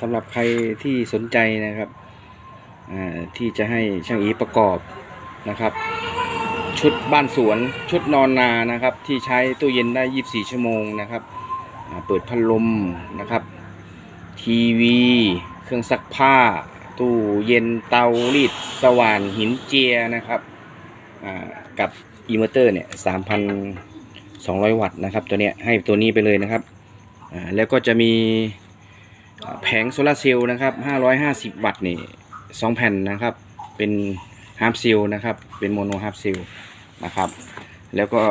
สำหรับใครที่สนใจนะครับที่จะให้ช่างอีประกอบนะครับ ชุดบ้านสวนชุดนอนนานะครับ ที่ใช้ตู้เย็นได้ 24 ชั่วโมงนะครับเปิดพัดลมนะครับ ทีวี เครื่องซักผ้า ตู้เย็นเตารีดสว่านหินเจียนะครับกับอินเวอร์เตอร์เนี่ย3,200 วัตต์นะครับ ตัวเนี้ยให้ตัวนี้ไปเลยนะครับแล้วก็จะมี แผงโซลาเซลล์นะครับ550 วัตต์นี่2แผ่นนะครับ เป็นฮาร์ปเซลล์นะครับ เป็นโมโนฮาร์ปเซลล์นะครับ แล้วก็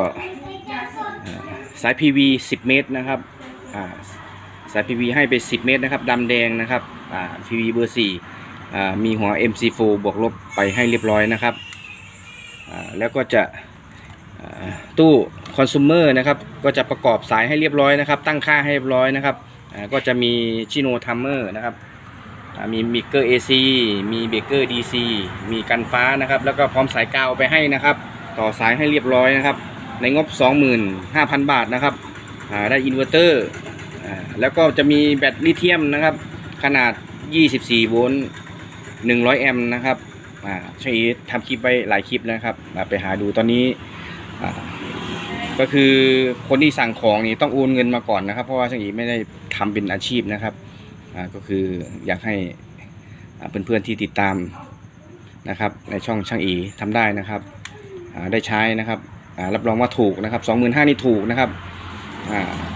สาย PV 10 เมตรนะครับอ่าสาย PV ให้ไป 10 เมตรนะครับดำแดงนะครับ PV เบอร์4อ่มีหัว MC4 บวกลบไปให้เรียบร้อยนะครับ แล้วก็จะตู้คอน sumer นะครับ ก็จะประกอบสายให้เรียบร้อยนะครับ ตั้งค่าให้เรียบร้อยนะครับ ก็จะมีชิโนทัมเมอร์นะครับมีมิเกอร์ AC มีเบเกอร์ DC มีกันฟ้านะครับ แล้วก็พร้อมสายกาวไปให้นะครับ ต่อสายให้เรียบร้อยนะครับ ในงบ 25,000 บาทนะครับได้อินเวอร์เตอร์แล้วก็จะมีแบตลิเธียมนะครับ ขนาด 24 โวลต์ 100 แอมป์นะครับช่างอีทำคลิปไว้หลายคลิปนะครับ ไปหาดูตอนนี้ ก็คือคนที่สั่งของนี่ต้องโอนเงินมาก่อนนะครับ เพราะว่าช่างอีไม่ได้ทำเป็นอาชีพนะครับอ่าก็คืออยากให้เพื่อนๆที่ติดตามนะครับ ในช่องช่างอีทำได้นะครับได้ใช้นะครับรับรองว่าถูกนะครับ25,000นี่ถูกนะครับ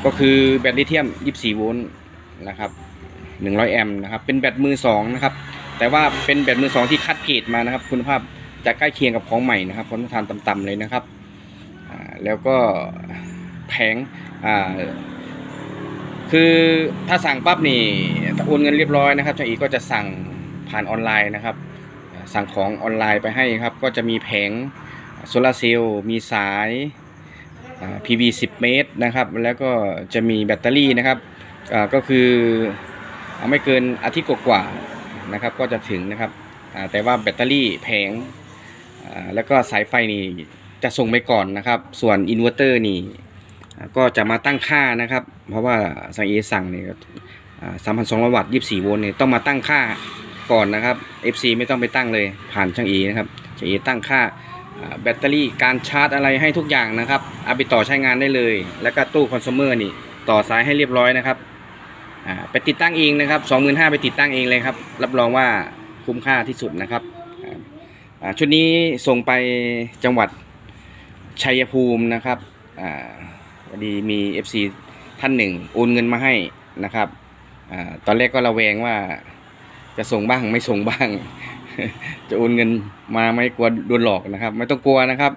ก็คือแบตลิเธียม 24 โวลต์นะครับ 100 แอมป์นะครับ เป็นแบตมือ2นะครับ แต่ว่าเป็นแบตมือ2ที่คัดเกรดมานะครับ คุณภาพจะใกล้เคียงกับของใหม่นะครับผลทานต่ำๆเลยนะครับ แล้วก็แผงคือถ้าสั่งปั๊บนี่ถ้าโอนเงินเรียบร้อยนะครับช่างอีก็จะสั่งผ่านออนไลน์นะครับ สั่งของออนไลน์ไปให้ครับ ก็จะมีแผงโซลาร์เซลล์มีสาย PV 10 เมตรนะครับ แล้วก็จะมีแบตเตอรี่นะครับก็คืออ่าไม่เกินอาทิตย์กว่าๆนะครับ ก็จะถึงนะครับแต่ว่าแบตเตอรี่แผงแล้วก็สายไฟนี่ จะส่งไปก่อนนะครับ ส่วนอินเวอร์เตอร์นี่ก็จะมาตั้งค่านะครับ เพราะว่าสังเอสั่งเนี่ยสามพันสองร้อยวัตต์ยี่สิบสี่โวลต์เนี่ยต้องมาตั้งค่าก่อนนะครับ FC ไม่ต้องไปตั้งเลยผ่านช่างเอนะครับช่างเอตั้งค่าแบตเตอรี่การชาร์จอะไรให้ทุกอย่างนะครับเอาไปต่อใช้งานได้เลย แล้วก็ตู้คอน sumer นี่ต่อสายให้เรียบร้อยนะครับไปติดตั้งเองนะครับ25,000ไปติดตั้งเองเลยครับรับรองว่าคุ้มค่าที่สุดนะครับชุดนี้ส่งไปจังหวัด ชัยภูมินะครับอ่าพอดีมี FC ท่านหนึ่งโอนเงินมาให้นะครับอาตอนแรกก็ระแวงว่าจะส่งบ้างไม่ส่งบ้าง จะโอนเงินมาไม่กลัวโดนหลอกนะครับ ไม่ต้องกลัวนะครับ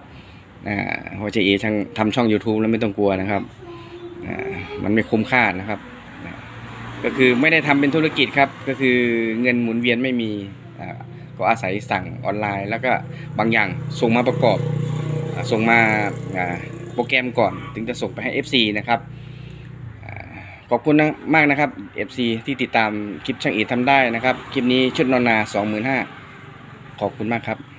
อ่าหัวใจเอช่างทำช่อง YouTube แล้วไม่ต้องกลัวนะครับอ่ามันไม่คุ้มค่านะครับก็คือไม่ได้ทำเป็นธุรกิจครับ ก็คือเงินหมุนเวียนไม่มีก็อาศัยสั่งออนไลน์ แล้วก็บางอย่างส่งมาประกอบ ส่งมาโปรแกรมก่อนถึงจะส่งไปให้ FC นะครับขอบคุณนะมากนะครับ FC ที่ติดตามคลิปช่างเอทำได้นะครับ คลิปนี้ชุดนอนนา 25,000 ขอบคุณมากครับ